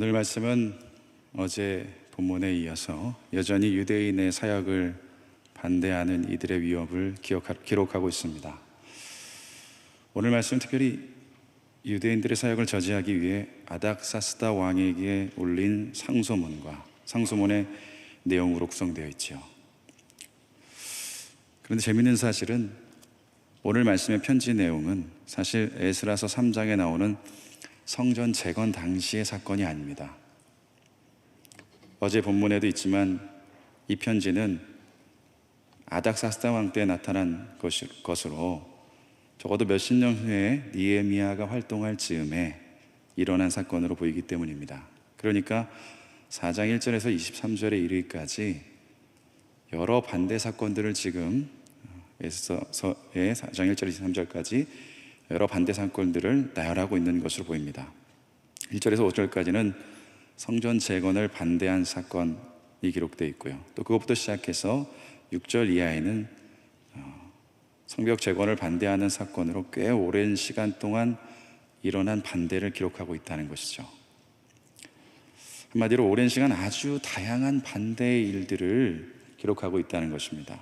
오늘 말씀은 어제 본문에 이어서 여전히 유대인의 사역을 반대하는 이들의 위협을 기록하고 있습니다. 오늘 말씀 특별히 유대인들의 사역을 저지하기 위해 아닥사스다 왕에게 올린 상소문과 상소문의 내용으로 구성되어 있지요. 그런데 재미있는 사실은 오늘 말씀의 편지 내용은 사실 에스라서 3장에 나오는 성전 재건 당시의 사건이 아닙니다. 어제 본문에도 있지만 이 편지는 아닥사스다 왕 때 나타난 것으로 적어도 몇십 년 후에 니에미아가 활동할 즈음에 일어난 사건으로 보이기 때문입니다. 그러니까 4장 1절에서 23절에 이르기까지 여러 반대 사건들을 지금 에서의 4장 1절 23절까지 여러 반대 사건들을 나열하고 있는 것으로 보입니다. 1절에서 5절까지는 성전 재건을 반대한 사건이 기록되어 있고요. 또 그것부터 시작해서 6절 이하에는 어, 성벽 재건을 반대하는 사건으로 꽤 오랜 시간 동안 일어난 반대를 기록하고 있다는 것이죠. 한마디로 오랜 시간 아주 다양한 반대의 일들을 기록하고 있다는 것입니다.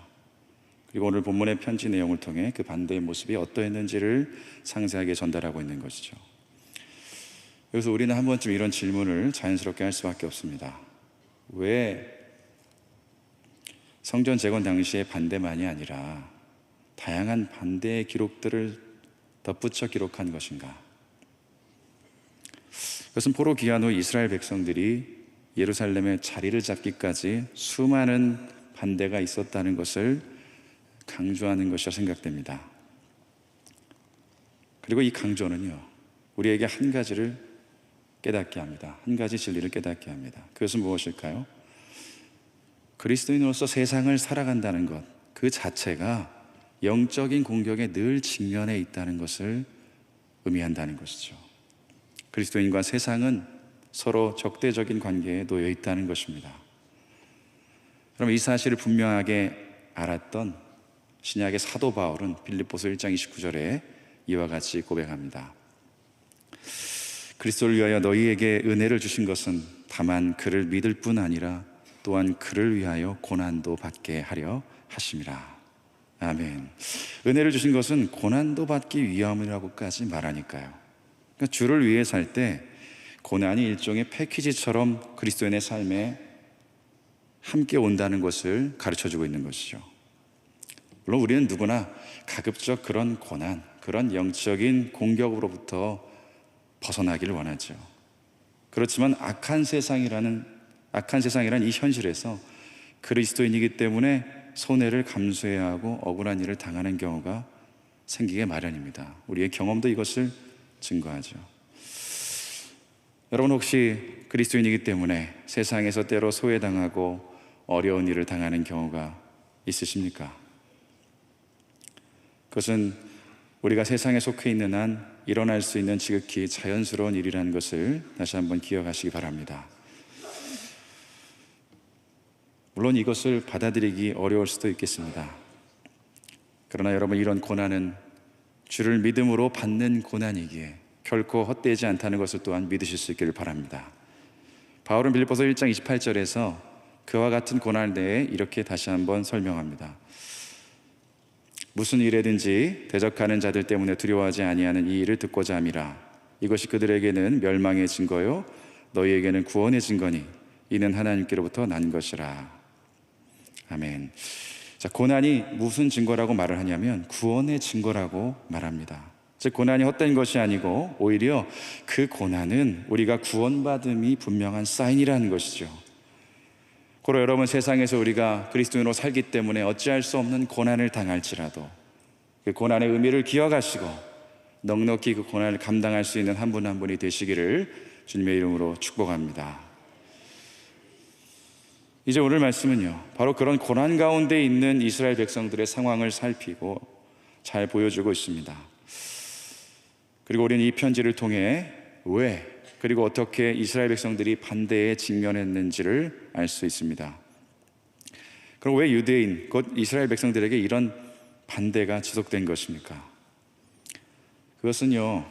그리고 오늘 본문의 편지 내용을 통해 그 반대의 모습이 어떠했는지를 상세하게 전달하고 있는 것이죠. 그래서 우리는 한 번쯤 이런 질문을 자연스럽게 할 수밖에 없습니다. 왜 성전 재건 당시의 반대만이 아니라 다양한 반대의 기록들을 덧붙여 기록한 것인가? 그것은 포로 귀환 후 이스라엘 백성들이 예루살렘의 자리를 잡기까지 수많은 반대가 있었다는 것을 강조하는 것이라 생각됩니다. 그리고 이 강조는요, 우리에게 한 가지를 깨닫게 합니다. 한 가지 진리를 깨닫게 합니다. 그것은 무엇일까요? 그리스도인으로서 세상을 살아간다는 것, 그 자체가 영적인 공격에 늘 직면해 있다는 것을 의미한다는 것이죠. 그리스도인과 세상은 서로 적대적인 관계에 놓여 있다는 것입니다. 그럼 이 사실을 분명하게 알았던 신약의 사도 바울은 빌립보서 1장 29절에 이와 같이 고백합니다. 그리스도를 위하여 너희에게 은혜를 주신 것은 다만 그를 믿을 뿐 아니라 또한 그를 위하여 고난도 받게 하려 하심이라. 아멘. 은혜를 주신 것은 고난도 받기 위함이라고까지 말하니까요. 그러니까 주를 위해 살 때 고난이 일종의 패키지처럼 그리스도인의 삶에 함께 온다는 것을 가르쳐 주고 있는 것이죠. 물론 우리는 누구나 가급적 그런 고난, 그런 영적인 공격으로부터 벗어나기를 원하죠. 그렇지만 악한 세상이라는 악한 세상이라는 이 현실에서 그리스도인이기 때문에 손해를 감수해야 하고 억울한 일을 당하는 경우가 생기게 마련입니다. 우리의 경험도 이것을 증거하죠. 여러분 혹시 그리스도인이기 때문에 세상에서 때로 소외당하고 어려운 일을 당하는 경우가 있으십니까? 그것은 우리가 세상에 속해 있는 한 일어날 수 있는 지극히 자연스러운 일이라는 것을 다시 한번 기억하시기 바랍니다. 물론 이것을 받아들이기 어려울 수도 있겠습니다. 그러나 여러분 이런 고난은 주를 믿음으로 받는 고난이기에 결코 헛되지 않다는 것을 또한 믿으실 수 있기를 바랍니다. 바울은 빌립보서 1장 28절에서 그와 같은 고난에 대해 이렇게 다시 한번 설명합니다. 무슨 일에든지 대적하는 자들 때문에 두려워하지 아니하는 이 일을 듣고자 함이라. 이것이 그들에게는 멸망의 증거요 너희에게는 구원의 증거니 이는 하나님께로부터 난 것이라. 아멘. 자, 고난이 무슨 증거라고 말을 하냐면 구원의 증거라고 말합니다. 즉 고난이 헛된 것이 아니고 오히려 그 고난은 우리가 구원받음이 분명한 사인이라는 것이죠. 고로 여러분 세상에서 우리가 그리스도인으로 살기 때문에 어찌할 수 없는 고난을 당할지라도 그 고난의 의미를 기억하시고 넉넉히 그 고난을 감당할 수 있는 한 분한 한 분이 되시기를 주님의 이름으로 축복합니다. 이제 오늘 말씀은요, 바로 그런 고난 가운데 있는 이스라엘 백성들의 상황을 살피고 잘 보여주고 있습니다. 그리고 우리는 이 편지를 통해 왜 그리고 어떻게 이스라엘 백성들이 반대에 직면했는지를 알 수 있습니다. 그럼 왜 유대인, 곧 이스라엘 백성들에게 이런 반대가 지속된 것입니까? 그것은요,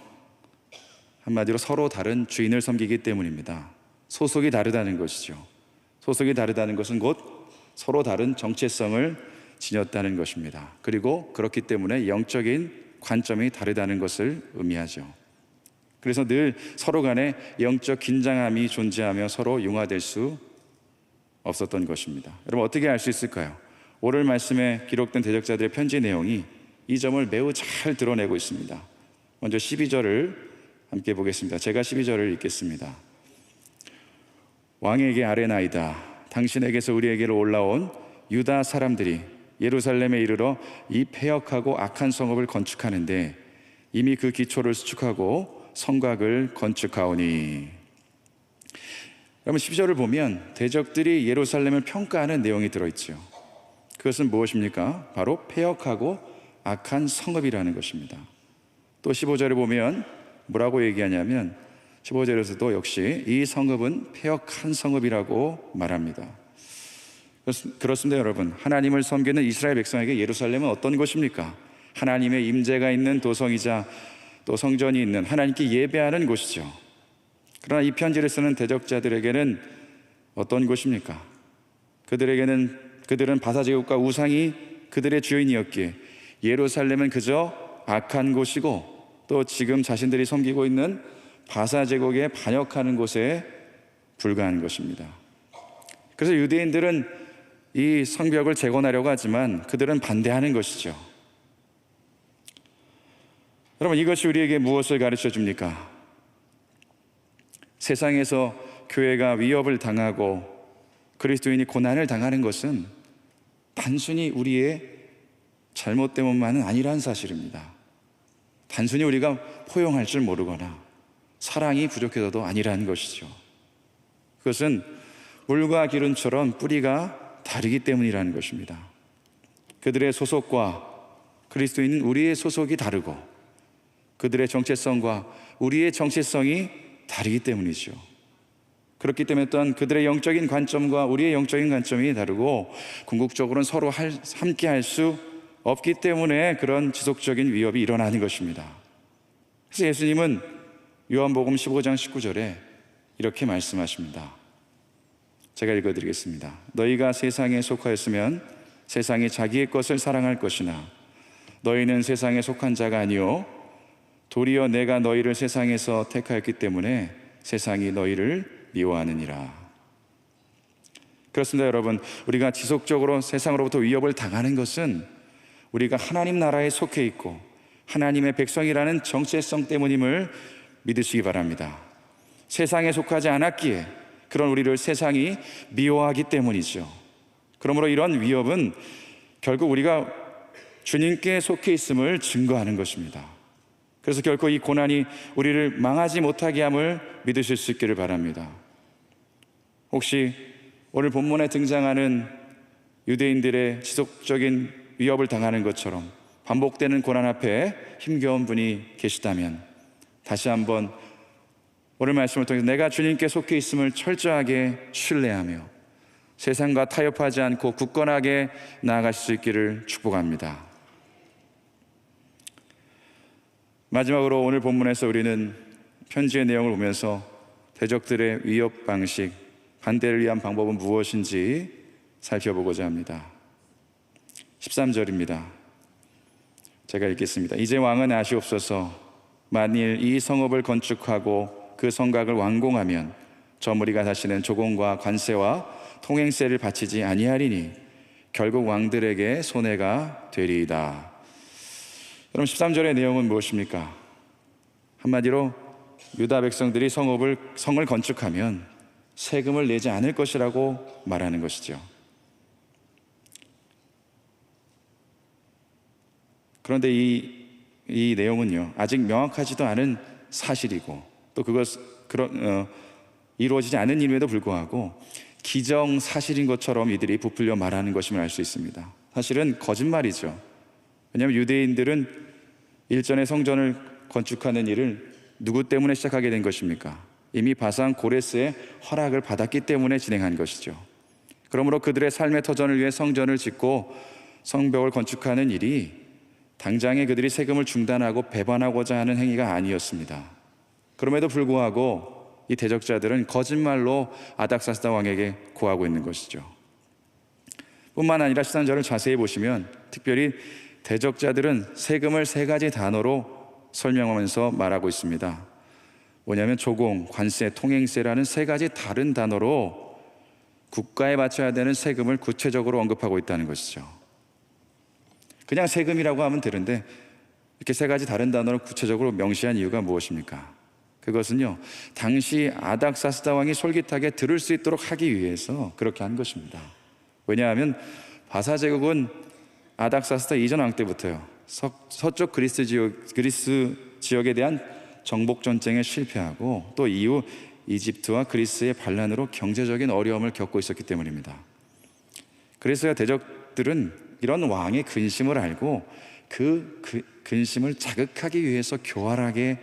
한마디로 서로 다른 주인을 섬기기 때문입니다. 소속이 다르다는 것이죠. 소속이 다르다는 것은 곧 서로 다른 정체성을 지녔다는 것입니다. 그리고 그렇기 때문에 영적인 관점이 다르다는 것을 의미하죠. 그래서 늘 서로 간에 영적 긴장함이 존재하며 서로 융화될 수 없었던 것입니다. 여러분 어떻게 알 수 있을까요? 오늘 말씀에 기록된 대적자들의 편지 내용이 이 점을 매우 잘 드러내고 있습니다. 먼저 12절을 함께 보겠습니다. 제가 12절을 읽겠습니다. 왕에게 아뢰나이다. 당신에게서 우리에게로 올라온 유다 사람들이 예루살렘에 이르러 이 폐역하고 악한 성읍을 건축하는데 이미 그 기초를 수축하고 성곽을 건축하오니. 여러분 12절을 보면 대적들이 예루살렘을 평가하는 내용이 들어있죠. 그것은 무엇입니까? 바로 폐역하고 악한 성읍이라는 것입니다. 또 15절에 보면 뭐라고 얘기하냐면 15절에서도 역시 이 성읍은 폐역한 성읍이라고 말합니다. 그렇습니다, 여러분. 하나님을 섬기는 이스라엘 백성에게 예루살렘은 어떤 곳입니까? 하나님의 임재가 있는 도성이자 또 성전이 있는 하나님께 예배하는 곳이죠. 그러나 이 편지를 쓰는 대적자들에게는 어떤 곳입니까? 그들에게는 그들은 바사 제국과 우상이 그들의 주인이었기에 예루살렘은 그저 악한 곳이고 또 지금 자신들이 섬기고 있는 바사 제국에 반역하는 곳에 불과한 것입니다. 그래서 유대인들은 이 성벽을 재건하려고 하지만 그들은 반대하는 것이죠. 여러분 이것이 우리에게 무엇을 가르쳐 줍니까? 세상에서 교회가 위협을 당하고 그리스도인이 고난을 당하는 것은 단순히 우리의 잘못 때문만은 아니라는 사실입니다. 단순히 우리가 포용할 줄 모르거나 사랑이 부족해서도 아니라는 것이죠. 그것은 물과 기름처럼 뿌리가 다르기 때문이라는 것입니다. 그들의 소속과 그리스도인은 우리의 소속이 다르고 그들의 정체성과 우리의 정체성이 다르기 때문이죠. 그렇기 때문에 또한 그들의 영적인 관점과 우리의 영적인 관점이 다르고 궁극적으로는 서로 할, 함께 할 수 없기 때문에 그런 지속적인 위협이 일어나는 것입니다. 그래서 예수님은 요한복음 15장 19절에 이렇게 말씀하십니다. 제가 읽어드리겠습니다. 너희가 세상에 속하였으면 세상이 자기의 것을 사랑할 것이나 너희는 세상에 속한 자가 아니요 도리어 내가 너희를 세상에서 택하였기 때문에 세상이 너희를 미워하느니라. 그렇습니다, 여러분. 우리가 지속적으로 세상으로부터 위협을 당하는 것은 우리가 하나님 나라에 속해 있고 하나님의 백성이라는 정체성 때문임을 믿으시기 바랍니다. 세상에 속하지 않았기에 그런 우리를 세상이 미워하기 때문이죠. 그러므로 이런 위협은 결국 우리가 주님께 속해 있음을 증거하는 것입니다. 그래서 결코 이 고난이 우리를 망하지 못하게 함을 믿으실 수 있기를 바랍니다. 혹시 오늘 본문에 등장하는 유대인들의 지속적인 위협을 당하는 것처럼 반복되는 고난 앞에 힘겨운 분이 계시다면 다시 한번 오늘 말씀을 통해서 내가 주님께 속해 있음을 철저하게 신뢰하며 세상과 타협하지 않고 굳건하게 나아갈 수 있기를 축복합니다. 마지막으로 오늘 본문에서 우리는 편지의 내용을 보면서 대적들의 위협 방식, 반대를 위한 방법은 무엇인지 살펴보고자 합니다. 13절입니다. 제가 읽겠습니다. 이제 왕은 아시옵소서 만일 이 성읍을 건축하고 그 성곽을 완공하면 저 무리가 다시는 조공과 관세와 통행세를 바치지 아니하리니 결국 왕들에게 손해가 되리이다. 여러분 13절의 내용은 무엇입니까? 한마디로 유다 백성들이 성읍을 성을 건축하면 세금을 내지 않을 것이라고 말하는 것이죠. 그런데 이, 이 내용은요, 아직 명확하지도 않은 사실이고, 또 그것, 그런, 어, 이루어지지 않은 일임에도 불구하고, 기정 사실인 것처럼 이들이 부풀려 말하는 것임을 알 수 있습니다. 사실은 거짓말이죠. 왜냐하면 유대인들은 일전에 성전을 건축하는 일을 누구 때문에 시작하게 된 것입니까? 이미 바산 고레스의 허락을 받았기 때문에 진행한 것이죠. 그러므로 그들의 삶의 터전을 위해 성전을 짓고 성벽을 건축하는 일이 당장에 그들이 세금을 중단하고 배반하고자 하는 행위가 아니었습니다. 그럼에도 불구하고 이 대적자들은 거짓말로 아닥사스다 왕에게 구하고 있는 것이죠. 뿐만 아니라 13절을 자세히 보시면 특별히 대적자들은 세금을 세 가지 단어로 설명하면서 말하고 있습니다. 뭐냐면 조공, 관세, 통행세라는 세 가지 다른 단어로 국가에 바쳐야 되는 세금을 구체적으로 언급하고 있다는 것이죠. 그냥 세금이라고 하면 되는데 이렇게 세 가지 다른 단어를 구체적으로 명시한 이유가 무엇입니까? 그것은요, 당시 아닥사스다 왕이 솔깃하게 들을 수 있도록 하기 위해서 그렇게 한 것입니다. 왜냐하면 바사 제국은 아닥사스다 이전 왕 때부터요, 서, 서쪽 그리스 지역, 그리스 지역에 대한 정복 전쟁에 실패하고 또 이후 이집트와 그리스의 반란으로 경제적인 어려움을 겪고 있었기 때문입니다. 그래서 대적들은 이런 왕의 근심을 알고 그, 그 근심을 자극하기 위해서 교활하게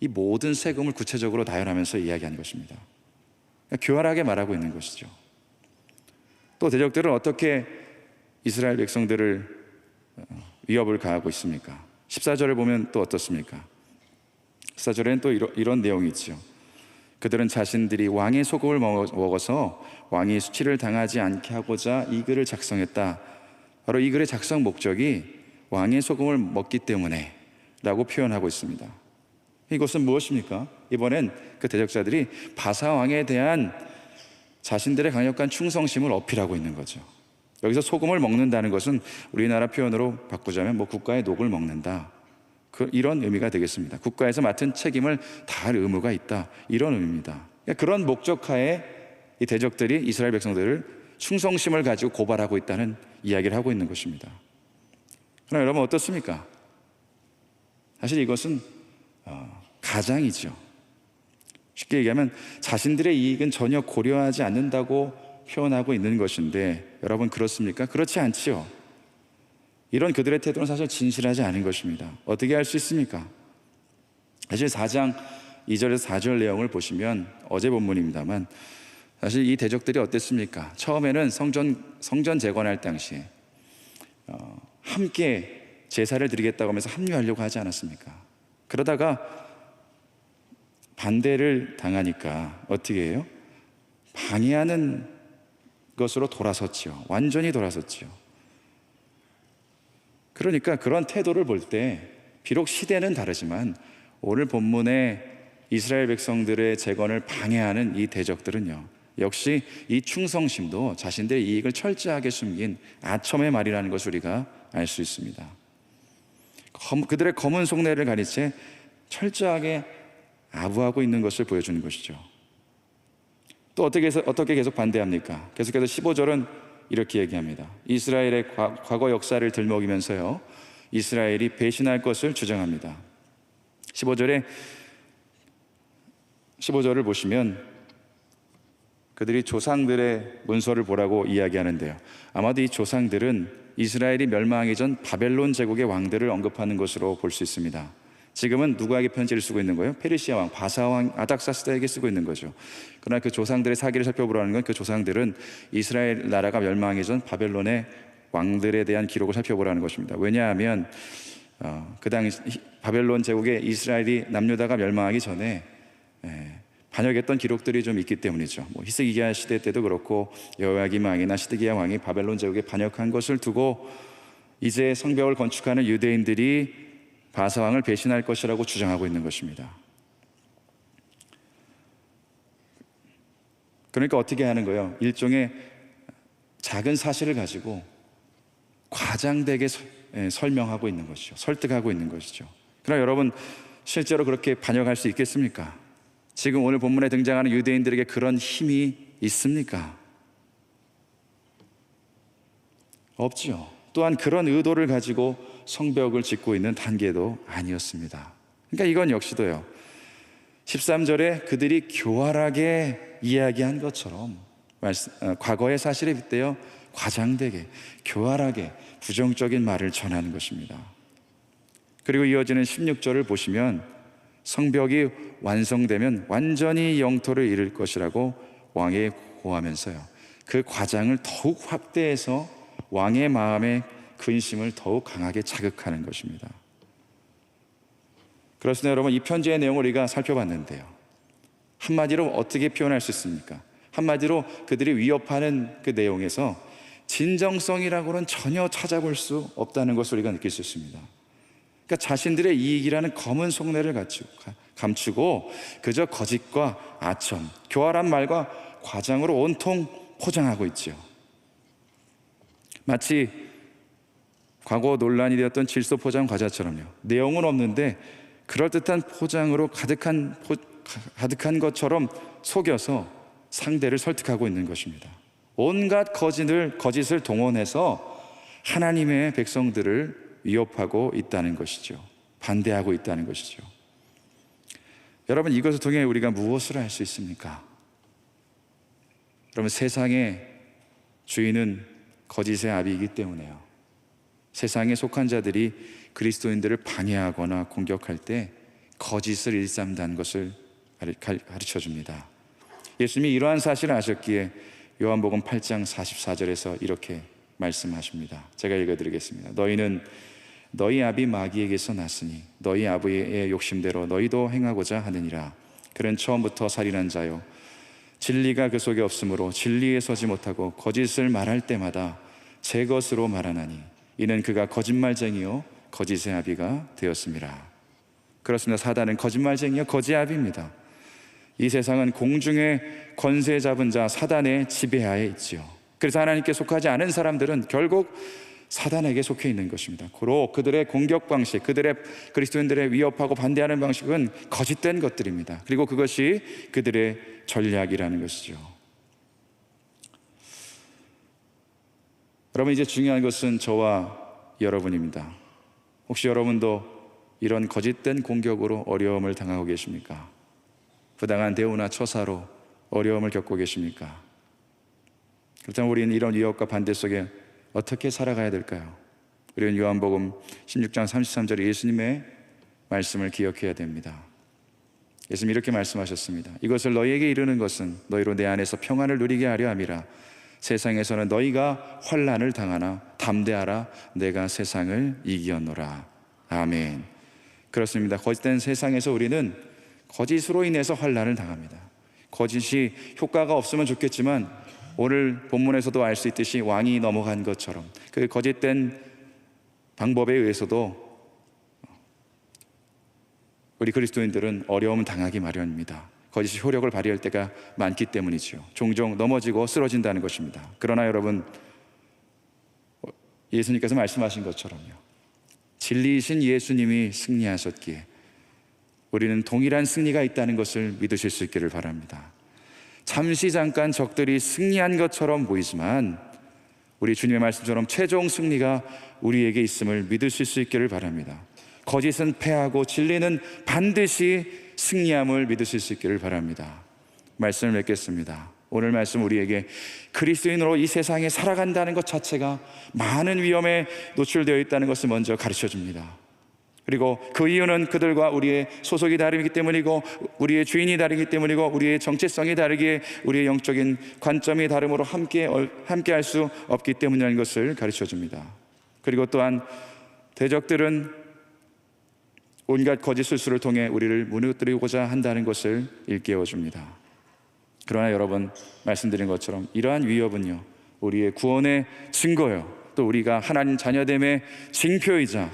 이 모든 세금을 구체적으로 나열하면서 이야기한 것입니다. 그러니까 교활하게 말하고 있는 것이죠. 또 대적들은 어떻게 이스라엘 백성들을 어, 위협을 가하고 있습니까? 14절을 보면 또 어떻습니까? 14절에는 또 이런, 이런 내용이 있죠. 그들은 자신들이 왕의 소금을 먹어서 왕이 수치를 당하지 않게 하고자 이 글을 작성했다. 바로 이 글의 작성 목적이 왕의 소금을 먹기 때문에 라고 표현하고 있습니다. 이것은 무엇입니까? 이번엔 그 대적자들이 바사 왕에 대한 자신들의 강력한 충성심을 어필하고 있는 거죠. 여기서 소금을 먹는다는 것은 우리나라 표현으로 바꾸자면 뭐 국가의 녹을 먹는다. 그 이런 의미가 되겠습니다. 국가에서 맡은 책임을 다할 의무가 있다. 이런 의미입니다. 그러니까 그런 목적하에 이 대적들이 이스라엘 백성들을 충성심을 가지고 고발하고 있다는 이야기를 하고 있는 것입니다. 그럼 여러분 어떻습니까? 사실 이것은 어, 가장이죠. 쉽게 얘기하면 자신들의 이익은 전혀 고려하지 않는다고 표현하고 있는 것인데 여러분 그렇습니까? 그렇지 않지요. 이런 그들의 태도는 사실 진실하지 않은 것입니다. 어떻게 할 수 있습니까? 사실 4장 2절에서 4절 내용을 보시면 어제 본문입니다만 사실 이 대적들이 어땠습니까? 처음에는 성전 성전 재건할 당시에 어, 함께 제사를 드리겠다고 하면서 합류하려고 하지 않았습니까? 그러다가 반대를 당하니까 어떻게 해요? 방해하는 것으로 돌아섰지요. 완전히 돌아섰지요. 그러니까 그런 태도를 볼 때 비록 시대는 다르지만 오늘 본문의 이스라엘 백성들의 재건을 방해하는 이 대적들은요. 역시 이 충성심도 자신들의 이익을 철저하게 숨긴 아첨의 말이라는 것을 우리가 알 수 있습니다. 그들의 검은 속내를 가리채 철저하게 아부하고 있는 것을 보여주는 것이죠. 또 어떻게 계속 반대합니까? 계속해서 15절은 이렇게 얘기합니다. 이스라엘의 과, 과거 역사를 들먹이면서요. 이스라엘이 배신할 것을 주장합니다. 15절에 15절을 보시면 그들이 조상들의 문서를 보라고 이야기하는데요. 아마도 이 조상들은 이스라엘이 멸망하기 전 바벨론 제국의 왕들을 언급하는 것으로 볼 수 있습니다. 지금은 누구에게 편지를 쓰고 있는 거예요? 페르시아 왕, 바사 왕, 아닥사스다에게 쓰고 있는 거죠. 그러나 그 조상들의 사기를 살펴보라는 건 그 조상들은 이스라엘 나라가 멸망하기 전 바벨론의 왕들에 대한 기록을 살펴보라는 것입니다. 왜냐하면 어, 그 당시 바벨론 제국에 이스라엘이 남유다가 멸망하기 전에 예, 반역했던 기록들이 좀 있기 때문이죠. 뭐 히스기야 시대 때도 그렇고 여호야김 왕이나 시드기야 왕이 바벨론 제국에 반역한 것을 두고 이제 성벽을 건축하는 유대인들이 바사왕을 배신할 것이라고 주장하고 있는 것입니다. 그러니까 어떻게 하는 거예요? 일종의 작은 사실을 가지고 과장되게 예, 설명하고 있는 것이죠. 설득하고 있는 것이죠. 그러나 여러분 실제로 그렇게 반역할 수 있겠습니까? 지금 오늘 본문에 등장하는 유대인들에게 그런 힘이 있습니까? 없지요. 또한 그런 의도를 가지고 성벽을 짓고 있는 단계도 아니었습니다. 그러니까 이건 역시도요. 13절에 그들이 교활하게 이야기한 것처럼 어, 과거의 사실에 빗대어 과장되게 교활하게 부정적인 말을 전하는 것입니다. 그리고 이어지는 16절을 보시면 성벽이 완성되면 완전히 영토를 이룰 것이라고 왕에 고하면서요. 그 과장을 더욱 확대해서 왕의 마음에 근심을 더욱 강하게 자극하는 것입니다. 그렇습니다, 여러분. 이 편지의 내용을 우리가 살펴봤는데요. 한마디로 어떻게 표현할 수 있습니까? 한마디로 그들이 위협하는 그 내용에서 진정성이라고는 전혀 찾아볼 수 없다는 것을 우리가 느낄 수 있습니다. 그러니까 자신들의 이익이라는 검은 속내를 감추고 그저 거짓과 아첨, 교활한 말과 과장으로 온통 포장하고 있죠. 마치 과거 논란이 되었던 질소 포장 과자처럼요. 내용은 없는데 그럴듯한 포장으로 가득한 포, 가득한 것처럼 속여서 상대를 설득하고 있는 것입니다. 온갖 거짓을 거짓을 동원해서 하나님의 백성들을 위협하고 있다는 것이죠. 반대하고 있다는 것이죠. 여러분 이것을 통해 우리가 무엇을 할 수 있습니까? 여러분 세상의 주인은 거짓의 아비이기 때문에요. 세상에 속한 자들이 그리스도인들을 방해하거나 공격할 때 거짓을 일삼다는 것을 가르쳐 줍니다. 예수님이 이러한 사실을 아셨기에 요한복음 8장 44절에서 이렇게 말씀하십니다. 제가 읽어드리겠습니다. 너희는 너희 아비 마귀에게서 났으니 너희 아버지의 욕심대로 너희도 행하고자 하느니라. 그는 처음부터 살인한 자요. 진리가 그 속에 없으므로 진리에 서지 못하고 거짓을 말할 때마다 제 것으로 말하나니 이는 그가 거짓말쟁이요 거짓의 아비가 되었습니다. 그렇습니다. 사단은 거짓말쟁이요 거짓 아비입니다. 이 세상은 공중의 권세 잡은 자 사단의 지배하에 있지요. 그래서 하나님께 속하지 않은 사람들은 결국 사단에게 속해 있는 것입니다. 고로 그들의 공격 방식, 그들의 그리스도인들의 위협하고 반대하는 방식은 거짓된 것들입니다. 그리고 그것이 그들의 전략이라는 것이죠. 여러분 이제 중요한 것은 저와 여러분입니다. 혹시 여러분도 이런 거짓된 공격으로 어려움을 당하고 계십니까? 부당한 대우나 처사로 어려움을 겪고 계십니까? 그렇다면 우리는 이런 위협과 반대 속에 어떻게 살아가야 될까요? 우리는 요한복음 16장 33절에 예수님의 말씀을 기억해야 됩니다. 예수님 이렇게 말씀하셨습니다. 이것을 너희에게 이르는 것은 너희로 내 안에서 평안을 누리게 하려 함이라. 세상에서는 너희가 환란을 당하나 담대하라 내가 세상을 이기었노라. 아멘. 그렇습니다. 거짓된 세상에서 우리는 거짓으로 인해서 환란을 당합니다. 거짓이 효과가 없으면 좋겠지만 오늘 본문에서도 알 수 있듯이 왕이 넘어간 것처럼 그 거짓된 방법에 의해서도 우리 그리스도인들은 어려움을 당하기 마련입니다. 거짓이 효력을 발휘할 때가 많기 때문이죠. 종종 넘어지고 쓰러진다는 것입니다. 그러나 여러분, 예수님께서 말씀하신 것처럼요. 진리이신 예수님이 승리하셨기에 우리는 동일한 승리가 있다는 것을 믿으실 수 있기를 바랍니다. 잠시 잠깐 적들이 승리한 것처럼 보이지만 우리 주님의 말씀처럼 최종 승리가 우리에게 있음을 믿으실 수 있기를 바랍니다. 거짓은 패하고 진리는 반드시 승리함을 믿으실 수 있기를 바랍니다. 말씀을 맺겠습니다. 오늘 말씀 우리에게 그리스도인으로 이 세상에 살아간다는 것 자체가 많은 위험에 노출되어 있다는 것을 먼저 가르쳐 줍니다. 그리고 그 이유는 그들과 우리의 소속이 다르기 때문이고 우리의 주인이 다르기 때문이고 우리의 정체성이 다르기에 우리의 영적인 관점이 다름으로 함께 함께 할 수 없기 때문이라는 것을 가르쳐 줍니다. 그리고 또한 대적들은 온갖 거짓 술수를 통해 우리를 무너뜨리고자 한다는 것을 일깨워 줍니다. 그러나 여러분 말씀드린 것처럼 이러한 위협은요 우리의 구원의 증거요 또 우리가 하나님 자녀됨의 징표이자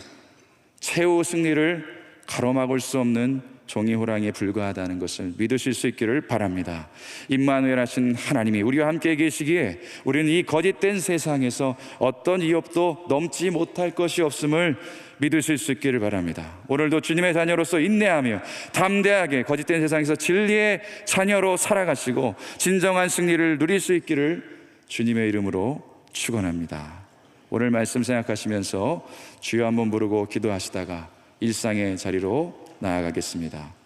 최후 승리를 가로막을 수 없는 종이 호랑이에 불과하다는 것을 믿으실 수 있기를 바랍니다. 임마누엘 하신 하나님이 우리와 함께 계시기에 우리는 이 거짓된 세상에서 어떤 위협도 넘지 못할 것이 없음을 믿으실 수 있기를 바랍니다. 오늘도 주님의 자녀로서 인내하며 담대하게 거짓된 세상에서 진리의 자녀로 살아가시고 진정한 승리를 누릴 수 있기를 주님의 이름으로 축원합니다. 오늘 말씀 생각하시면서 주여 한번 부르고 기도하시다가 일상의 자리로 나아가겠습니다.